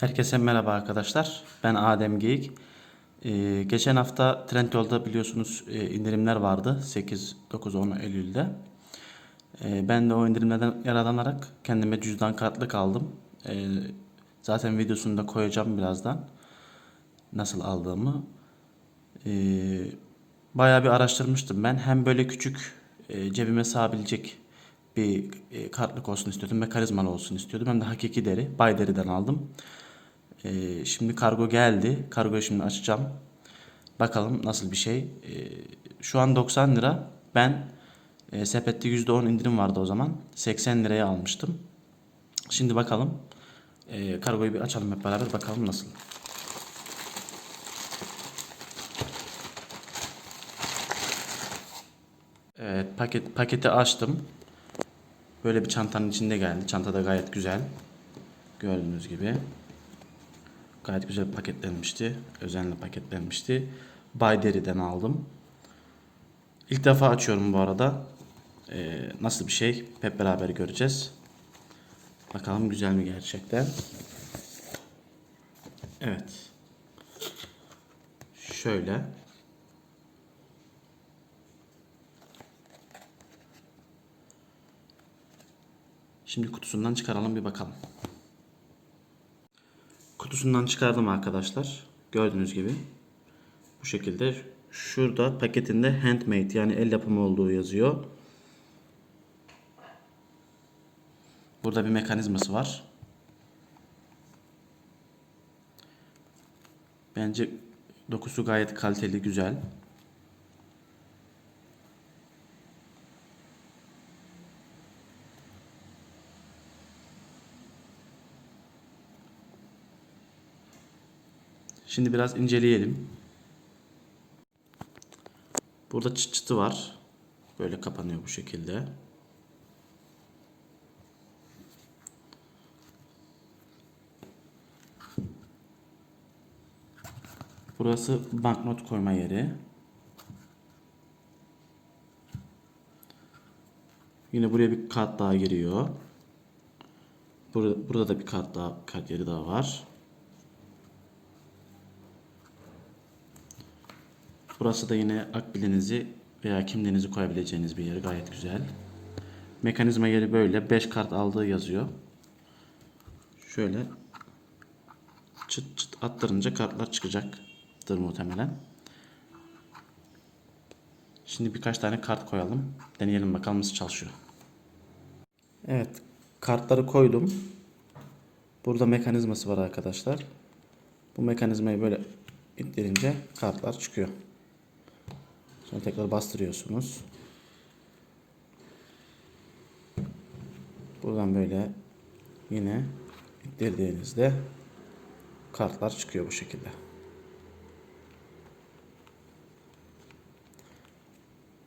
Herkese merhaba arkadaşlar. Ben Adem Geyik. Ee, geçen hafta Trendyol'da biliyorsunuz e, indirimler vardı. 8, 9, 10 Eylül'de. Ee, ben de o indirimlerden yararlanarak kendime cüzdan kartlık aldım. Ee, zaten videosunu da koyacağım birazdan. Nasıl aldığımı. Ee, bayağı bir araştırmıştım ben. Hem böyle küçük e, cebime sığabilecek bir e, kartlık olsun istiyordum. Mekanizmalı olsun istiyordum. Hem de hakiki deri. Bay deriden aldım. Ee, şimdi kargo geldi. Kargoyu şimdi açacağım. Bakalım nasıl bir şey. Ee, şu an 90 lira. Ben e, sepette %10 indirim vardı o zaman. 80 liraya almıştım. Şimdi bakalım. Ee, kargoyu bir açalım hep beraber bakalım nasıl. Evet paket paketi açtım. Böyle bir çantanın içinde geldi. Çanta da gayet güzel. Gördüğünüz gibi. Gayet güzel paketlenmişti. Özenle paketlenmişti. Bay Deri'den aldım. İlk defa açıyorum bu arada. Ee, nasıl bir şey hep beraber göreceğiz. Bakalım güzel mi gerçekten. Evet. Şöyle. Şimdi kutusundan çıkaralım bir bakalım. Kutusundan çıkardım arkadaşlar. Gördüğünüz gibi. Bu şekilde. Şurada paketinde handmade yani el yapımı olduğu yazıyor. Burada bir mekanizması var. Bence dokusu gayet kaliteli, güzel. Şimdi biraz inceleyelim. Burada çıt çıtı var. Böyle kapanıyor bu şekilde. Burası banknot koyma yeri. Yine buraya bir kart daha giriyor. Burada, burada da bir kart daha kart yeri daha var. Burası da yine akbilinizi veya kimliğinizi koyabileceğiniz bir yer. Gayet güzel. Mekanizma yeri böyle. 5 kart aldığı yazıyor. Şöyle çıt çıt attırınca kartlar çıkacaktır muhtemelen. Şimdi birkaç tane kart koyalım. Deneyelim bakalım nasıl çalışıyor. Evet. Kartları koydum. Burada mekanizması var arkadaşlar. Bu mekanizmayı böyle ittirince kartlar çıkıyor. Sonra tekrar bastırıyorsunuz. Buradan böyle yine ittirdiğinizde kartlar çıkıyor bu şekilde.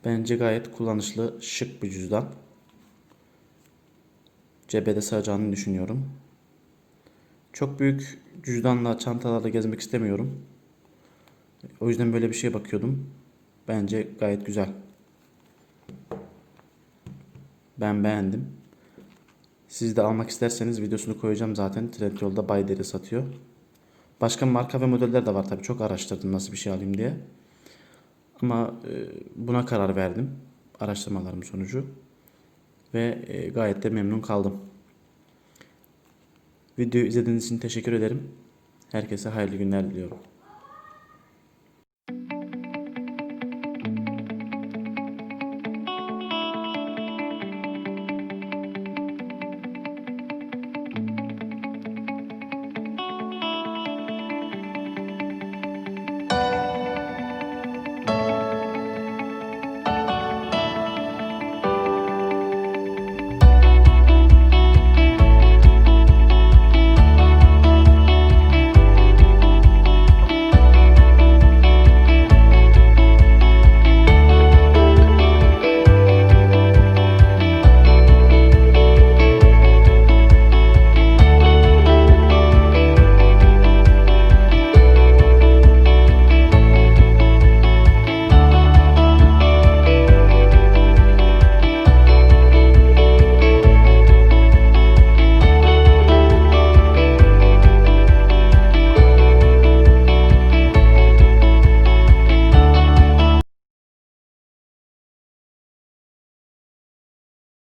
Bence gayet kullanışlı, şık bir cüzdan. Cebe de sığacağını düşünüyorum. Çok büyük cüzdanla, çantalarla gezmek istemiyorum. O yüzden böyle bir şeye bakıyordum. Bence gayet güzel. Ben beğendim. Siz de almak isterseniz videosunu koyacağım zaten. Trendyol'da Bayderi satıyor. Başka marka ve modeller de var tabii. Çok araştırdım nasıl bir şey alayım diye. Ama e, buna karar verdim. Araştırmalarım sonucu. Ve e, gayet de memnun kaldım. Videoyu izlediğiniz için teşekkür ederim. Herkese hayırlı günler diliyorum.